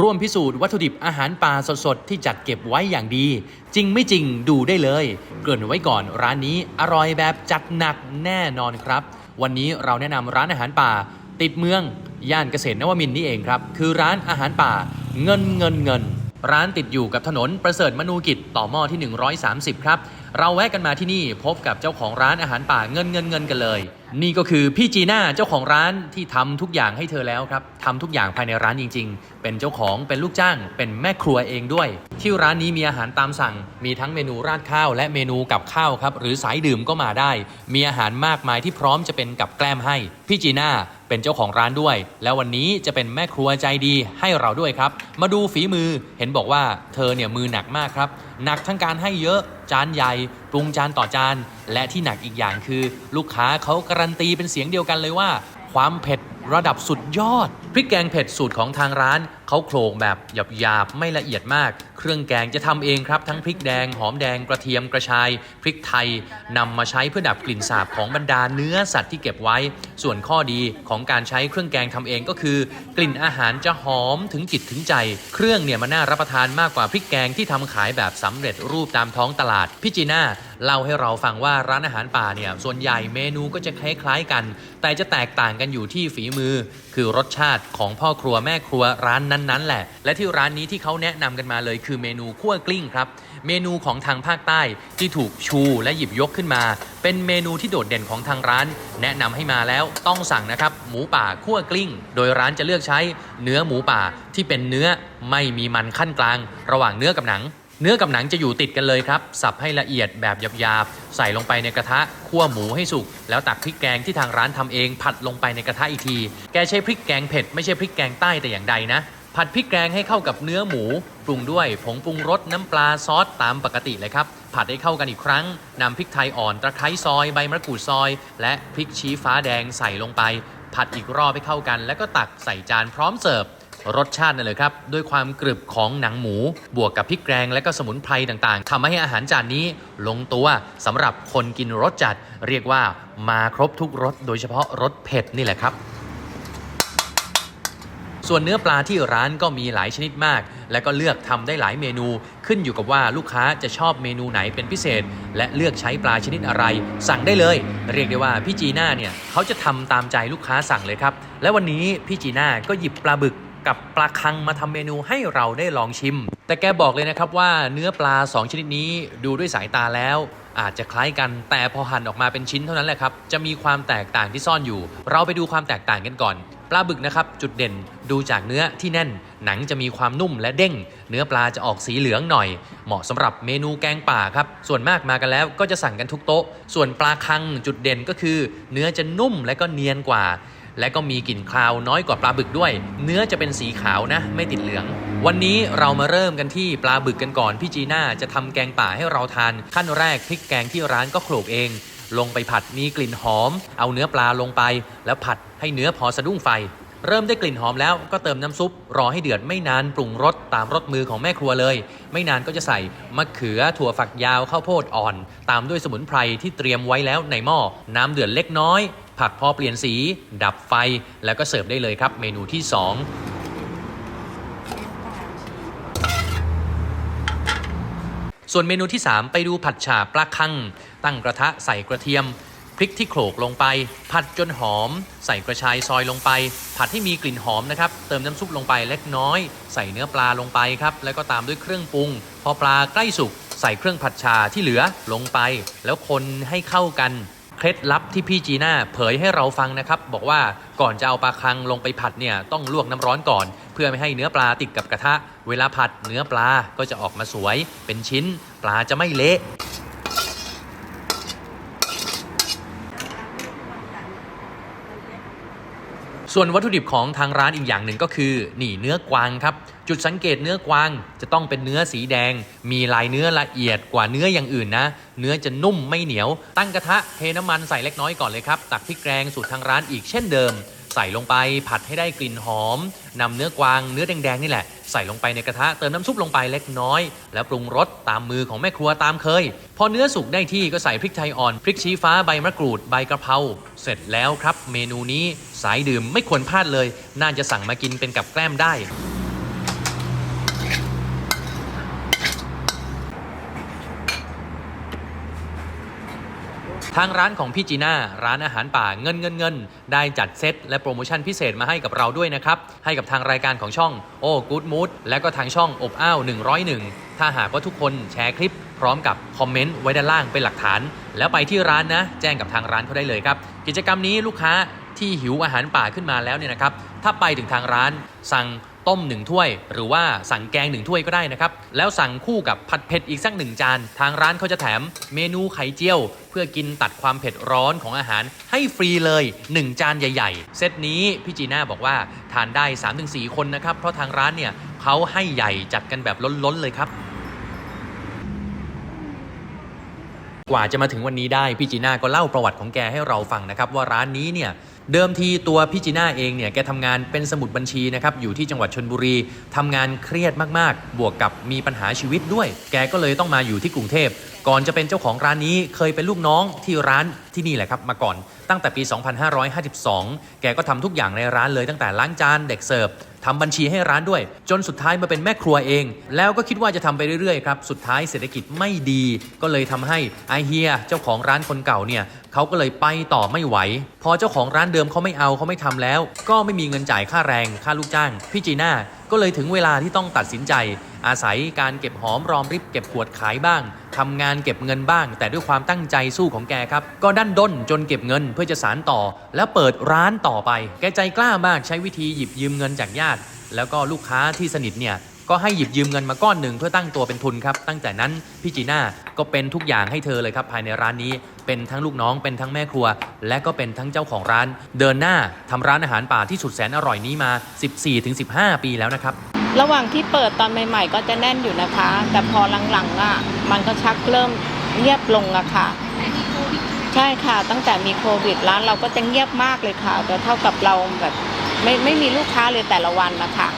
ร่วมพิสูจน์วัตถุดิบอาหารป่าสดๆ ที่จัดเก็บไว้อย่างดี จริงไม่จริงดูได้เลย เกริ่นไว้ก่อนร้านนี้อร่อยแบบจัดหนักแน่นอนครับ วันนี้เราแนะนำร้านอาหารป่า ติดเมือง ย่านเกษตรนวมินทร์นี่เองครับ คือร้านอาหารป่า เงินเงินเงิน ร้านติดอยู่กับถนนประเสริฐมนูกิจต่อหม้อที่ 130 ครับ เราแวะกันมาที่นี่พบกับเจ้าของร้านอาหารป่าเงินเงินเงินกันเลย นี่ก็คือพี่จีน่าเจ้าของร้านที่ทำทุกอย่างให้เธอแล้วครับทำทุกอย่างภายในร้านจริง ๆ เป็นเจ้าของเป็นลูกจ้าง เป็นแม่ครัวเองด้วย ที่ร้านนี้มีอาหารตามสั่ง มีทั้งเมนูราดข้าว และเมนูกับข้าวครับหรือสายดื่มก็มาได้ มีอาหารมากมายที่พร้อมจะเป็นกับแกล้มให้พี่จีน่าเป็นเจ้าของร้านด้วย แล้ววันนี้จะเป็นแม่ครัวใจดีให้เราด้วยครับ มาดูฝีมือเห็นบอกว่าเธอเนี่ยมือหนักมากครับหนักทั้งการให้เยอะ จานใหญ่ ปรุงจานต่อจาน และที่หนักอีกอย่างคือ ลูกค้าเขาการันตีเป็นเสียงเดียวกันเลยว่า ความเผ็ดระดับสุดยอดพริกแกงเผ็ดสูตรของทางร้านเขาโขลกแบบหยาบๆไม่ละเอียดมาก เครื่องแกงจะทำเองครับ ทั้งพริกแดง หอมแดงกระเทียมกระชาย พริกไทยนำมาใช้เพื่อดับกลิ่นสาบของบรรดาเนื้อสัตว์ที่เก็บไว้ ส่วนข้อดีของการใช้เครื่องแกงทำเองก็คือ กลิ่นอาหารจะหอมถึงจิตถึงใจ เครื่องเนี่ยมันน่ารับประทานมากกว่าพริกแกงที่ทำขายแบบสำเร็จรูปตามท้องตลาดพี่จีน่าเล่าให้เราฟังว่าร้านอาหารป่าเนี่ยส่วนใหญ่เมนูก็จะคล้ายๆกัน แต่จะแตกต่างกันอยู่ที่ฝีมือ คือรสชาติของพ่อครัวแม่ครัวร้านนั้นๆ แหละ และที่ร้านนี้ที่เขาแนะนำกันมาเลย คือเมนูคั่วกลิ้งครับ เมนูของทางภาคใต้ที่ถูกชูและหยิบยกขึ้นมา เป็นเมนูที่โดดเด่นของทางร้าน แนะนำให้มาแล้วต้องสั่งนะครับหมูป่าคั่วกลิ้ง โดยร้านจะเลือกใช้เนื้อหมูป่าที่เป็นเนื้อไม่มีมันขั้นกลาง ระหว่างเนื้อกับหนัง เนื้อกับหนังจะอยู่ติดกันเลยครับ สับให้ละเอียดแบบหยาบๆ ใส่ลงไปในกระทะคั่วหมูให้สุก แล้วตักพริกแกงที่ทางร้านทำเอง ผัดลงไปในกระทะอีกที แกใช้พริกแกงเผ็ดไม่ใช่พริกแกงใต้แต่อย่างใดนะ ผัดพริกแกงให้เข้ากับเนื้อหมู ปรุงด้วยผงปรุงรสน้ำปลาซอสตามปกติเลยครับ ผัดให้เข้ากันอีกครั้งนำพริกไทยอ่อนตะไคร้ซอยใบมะกรูดซอย และพริกชี้ฟ้าแดงใส่ลงไป ผัดอีกรอบให้เข้ากัน แล้วก็ตักใส่จานพร้อมเสิร์ฟ รสชาตินั่นเลยครับ ด้วยความกรึบของหนังหมู บวกกับพริกแกงและก็สมุนไพรต่างๆทำให้อาหารจานนี้ลงตัวสำหรับคนกินรสจัด เรียกว่ามาครบทุกรสโดยเฉพาะรสเผ็ดนี่แหละครับส่วนเนื้อปลาที่ร้านก็มีหลายชนิดมาก และก็เลือกทำได้หลายเมนู ขึ้นอยู่กับว่าลูกค้าจะชอบเมนูไหนเป็นพิเศษ และเลือกใช้ปลาชนิดอะไร สั่งได้เลย เรียกได้ว่าพี่จีน่าเนี่ยเขาจะทำตามใจลูกค้าสั่งเลยครับ และวันนี้พี่จีน่าก็หยิบปลาบึก กับปลาคังมาทำเมนูให้เราได้ลองชิม แต่แกบอกเลยนะครับว่าเนื้อปลา 2 ชนิดนี้ดูด้วยสายตาแล้ว อาจจะคล้ายกันแต่พอหั่นออกมาเป็นชิ้นเท่านั้นแหละครับ จะมีความแตกต่างที่ซ่อนอยู่ เราไปดูความแตกต่างกันก่อน ปลาบึกนะครับ จุดเด่นดูจากเนื้อที่แน่น หนังจะมีความนุ่มและเด้ง เนื้อปลาจะออกสีเหลืองหน่อย เหมาะสำหรับเมนูแกงป่าครับส่วนมากมากันแล้วก็จะสั่งกันทุกโต๊ะ ส่วนปลาคังจุดเด่นก็คือ เนื้อจะนุ่มและก็เนียนกว่า และก็มีกลิ่นคาวน้อยกว่าปลาบึกด้วย เนื้อจะเป็นสีขาวนะ ไม่ติดเหลือง วันนี้เรามาเริ่มกันที่ปลาบึกกันก่อน พี่จีน่าจะทำแกงป่าให้เราทาน ขั้นแรกพริกแกงที่ร้านก็โขลกเอง ลงไปผัดมีกลิ่นหอม เอาเนื้อปลาลงไป แล้วผัดให้เนื้อพอสะดุ้งไฟ เริ่มได้กลิ่นหอมแล้วก็เติมน้ำซุป รอให้เดือดไม่นานปรุงรสตามรสมือของแม่ครัวเลย ไม่นานก็จะใส่มะเขือถั่วฝักยาวข้าวโพดอ่อน ตามด้วยสมุนไพรที่เตรียมไว้แล้วในหม้อน้ำเดือดเล็กน้อย ผักพอเปลี่ยนสี ดับไฟแล้วก็เสิร์ฟได้เลยครับ เมนูที่ 2ส่วนเมนูที่ 3 ไปดูผัดฉ่าปลาคัง ตั้งกระทะใส่กระเทียม พริกที่โขลกลงไป ผัดจนหอม ใส่กระชายซอยลงไป ผัดให้มีกลิ่นหอมนะครับ เติมน้ำซุปลงไปเล็กน้อย ใส่เนื้อปลาลงไปครับ แล้วก็ตามด้วยเครื่องปรุง พอปลาใกล้สุก ใส่เครื่องผัดชาที่เหลือลงไป แล้วคนให้เข้ากัน เคล็ดลับที่พี่จีน่าเผยให้เราฟังนะครับ บอกว่าก่อนจะเอาปลาคังลงไปผัดเนี่ยต้องลวกน้ำร้อนก่อน เพื่อไม่ให้เนื้อปลาติดกับกระทะ เวลาผัดเนื้อปลาก็จะออกมาสวย เป็นชิ้น ปลาจะไม่เละส่วนวัตถุดิบของทางร้านอีกอย่างหนึ่งก็คือ นี่เนื้อกวางครับ จุดสังเกตเนื้อกวางจะต้องเป็นเนื้อสีแดง มีลายเนื้อละเอียดกว่าเนื้ออย่างอื่นนะ เนื้อจะนุ่มไม่เหนียว ตั้งกระทะเทน้ำมันใส่เล็กน้อยก่อนเลยครับ ตักพริกแกงสูตรทางร้านอีกเช่นเดิม ใส่ลงไปผัดให้ได้กลิ่นหอมนำเนื้อกวางเนื้อแดงๆนี่แหละใส่ลงไปในกระทะเติมน้ำซุปลงไปเล็กน้อย แล้วปรุงรสตามมือของแม่ครัวตามเคย พอเนื้อสุกได้ที่ก็ใส่พริกไทยอ่อนพริกชี้ฟ้าใบมะกรูดใบกระเพราเสร็จแล้วครับ เมนูนี้สายดื่มไม่ควรพลาดเลย น่าจะสั่งมากินเป็นกับแกล้มได้ ทางร้านของพี่จีน่าร้านอาหารป่าเงินเงินเงินได้จัดเซตและโปรโมชั่นพิเศษมาให้กับเราด้วยนะครับ ให้กับทางรายการของช่องโอ้กู๊ดมูดและก็ทางช่องอบอ้าว 101 ถ้าหากว่าทุกคนแชร์คลิป พร้อมกับคอมเมนต์ไว้ด้านล่างเป็นหลักฐาน แล้วไปที่ร้านนะ แจ้งกับทางร้านเขาได้เลยครับ กิจกรรมนี้ลูกค้าที่หิวอาหารป่าขึ้นมาแล้วเนี่ยนะครับถ้าไปถึงทางร้านสั่ง ต้มหนึ่งถ้วย หรือว่าสั่งแกงหนึ่งถ้วยก็ได้นะครับ แล้วสั่งคู่กับผัดเผ็ดอีกสักหนึ่งจาน ทางร้านเขาจะแถมเมนูไข่เจียว เพื่อกินตัดความเผ็ดร้อนของอาหารให้ฟรีเลย 1 จานใหญ่ ๆ เซตนี้พี่จีน่าบอกว่าทานได้ 3-4 คนนะครับ เพราะทางร้านเนี่ยเขาให้ใหญ่จัดกันแบบล้นๆเลยครับกว่าจะมาถึงวันนี้ได้พี่จีน่าก็เล่าประวัติของแกให้เราฟังนะครับ ว่าร้านนี้เนี่ย เดิมทีตัวพี่จีน่าเองเนี่ยแกทำงานเป็นสมุดบัญชีนะครับอยู่ที่จังหวัดชนบุรีทำงานเครียดมากๆ บวกกับมีปัญหาชีวิตด้วย แกก็เลยต้องมาอยู่ที่กรุงเทพ ก่อนจะเป็นเจ้าของร้านนี้เคยเป็นลูกน้องที่ร้านที่นี่แหละครับมาก่อน ตั้งแต่ปี 2552 แกก็ทำทุกอย่างในร้านเลยตั้งแต่ล้างจานเด็กเสิร์ฟทำบัญชีให้ร้านด้วย จนสุดท้ายมาเป็นแม่ครัวเอง แล้วก็คิดว่าจะทำไปเรื่อยๆครับสุดท้ายเศรษฐกิจไม่ดี ก็เลยทำให้ไอเฮียเจ้าของร้านคนเก่าเนี่ยเขาก็เลยไปต่อไม่ไหว พอเจ้าของร้านเดิมเขาไม่เอาเขาไม่ทำแล้ว ก็ไม่มีเงินจ่ายค่าแรงค่าลูกจ้างพี่จีน่า ก็เลยถึงเวลาที่ต้องตัดสินใจ อาศัยการเก็บหอมรอมริบเก็บขวดขายบ้างทำงานเก็บเงินบ้าง แต่ด้วยความตั้งใจสู้ของแกครับ ก็ดันด้นจนเก็บเงินเพื่อจะสารต่อ แล้วเปิดร้านต่อไป แกใจกล้ามากใช้วิธีหยิบยืมเงินจากญาติ แล้วก็ลูกค้าที่สนิทเนี่ย ก็ให้หยิบยืมเงินมาก้อนหนึ่งเพื่อตั้งตัวเป็นทุนครับ ตั้งแต่นั้นพี่จีน่าก็เป็นทุกอย่างให้เธอเลยครับภายในร้านนี้ เป็นทั้งลูกน้องเป็นทั้งแม่ครัว และก็เป็นทั้งเจ้าของร้าน เดินหน้าทำร้านอาหารป่าที่สุดแสนอร่อยนี้มา 14-15 ปีแล้วนะครับระหว่างที่เปิดตอนใหม่ ๆ ก็จะแน่นอยู่นะคะ แต่พอหลังๆอะมันก็ชักเริ่มเงียบลงอะค่ะ ใช่ค่ะ ตั้งแต่มีโควิดร้านเราก็จะเงียบมากเลยค่ะแต่เท่ากับเราแบบไม่ไม่มีลูกค้าเลยแต่ละวันนะคะ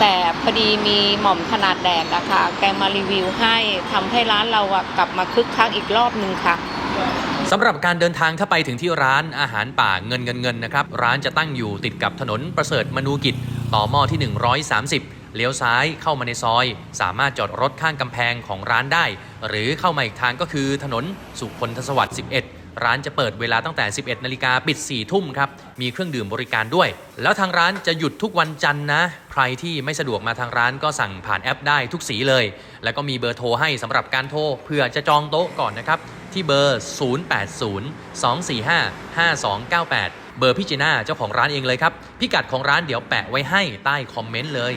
แต่พอดีมีหม่อมถนัดแดกอะค่ะ แกมารีวิวให้ทำให้ร้านเราอะกลับมาคึกคักอีกรอบนึงค่ะสำหรับการเดินทางถ้าไปถึงที่ร้านอาหารป่าเงินเงินเงินนะครับ ร้านจะตั้งอยู่ติดกับถนนประเสริฐมนูกิจ ต่อหม้อที่ 130 เลี้ยวซ้ายเข้ามาในซอย สามารถจอดรถข้างกำแพงของร้านได้ หรือเข้ามาอีกทางก็คือถนนสุคนทศวรรษ 11 ร้านจะเปิดเวลาตั้งแต่ 11 นาฬิกาปิด 4 ทุ่มครับ มีเครื่องดื่มบริการด้วย แล้วทางร้านจะหยุดทุกวันจันทร์นะ ใครที่ไม่สะดวกมาทางร้านก็สั่งผ่านแอปได้ทุกสีเลย แล้วก็มีเบอร์โทรให้สำหรับการโทรเพื่อจะจองโต๊ะก่อนนะครับ ที่เบอร์ 080-245-5298 เบอร์พี่จีน่าเจ้าของร้านเองเลยครับ พิกัดของร้านเดี๋ยวแปะไว้ให้ใต้คอมเมนต์เลย